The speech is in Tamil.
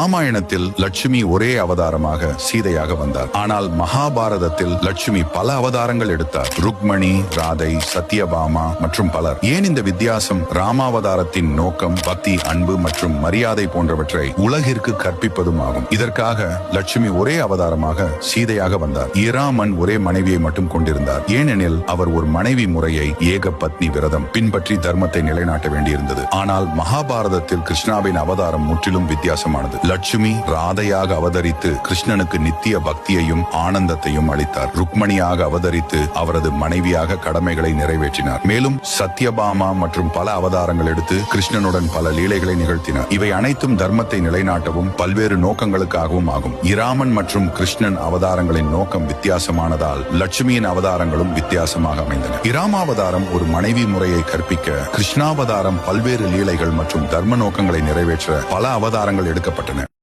ராமாயணத்தில் லட்சுமி ஒரே அவதாரமாக சீதையாக வந்தார். ஆனால் மகாபாரதத்தில் லட்சுமி பல அவதாரங்கள் எடுத்தார். ருக்மணி ராதை சத்யபாமா மற்றும் பலர். ஏன் இந்த வித்தியாசம்? ராமாவதாரத்தின் நோக்கம் பக்தி அன்பு மற்றும் மரியாதை போன்றவற்றை உலகிற்கு கற்பிப்பதும் ஆகும். இதற்காக லட்சுமி ஒரே அவதாரமாக சீதையாக வந்தார். இராமன் ஒரே மனைவியை மட்டும் கொண்டிருந்தார். ஏனெனில் அவர் ஒரு மனைவி முறையை ஏக பத்னி விரதம் பின்பற்றி தர்மத்தை நிலைநாட்ட வேண்டியிருந்தது. ஆனால் மகாபாரதத்தில் கிருஷ்ணாவின் அவதாரம் முற்றிலும் வித்தியாசமானது. லட்சுமி ராதையாக அவதரித்து கிருஷ்ணனுக்கு நித்திய பக்தியையும் ஆனந்தத்தையும் அளித்தார். ருக்மணியாக அவதரித்து அவரது மனைவியாக கடமைகளை நிறைவேற்றினார். மேலும் சத்யபாமா மற்றும் பல அவதாரங்கள் எடுத்து கிருஷ்ணனுடன் பல லீலைகளை நிகழ்த்தினார். இவை அனைத்தும் தர்மத்தை நிலைநாட்டவும் பல்வேறு நோக்கங்களுக்காகவும் ஆகும். இராமன் மற்றும் கிருஷ்ணன் அவதாரங்களின் நோக்கம் வித்தியாசமானதால் லட்சுமியின் அவதாரங்களும் வித்தியாசமாக அமைந்தன. இராமாவதாரம் ஒரு மனைவி முறையை கற்பிக்க கிருஷ்ணாவதாரம் பல்வேறு லீலைகள் மற்றும் தர்ம நோக்கங்களை நிறைவேற்ற பல அவதாரங்கள் எடுக்கப்பட்டன.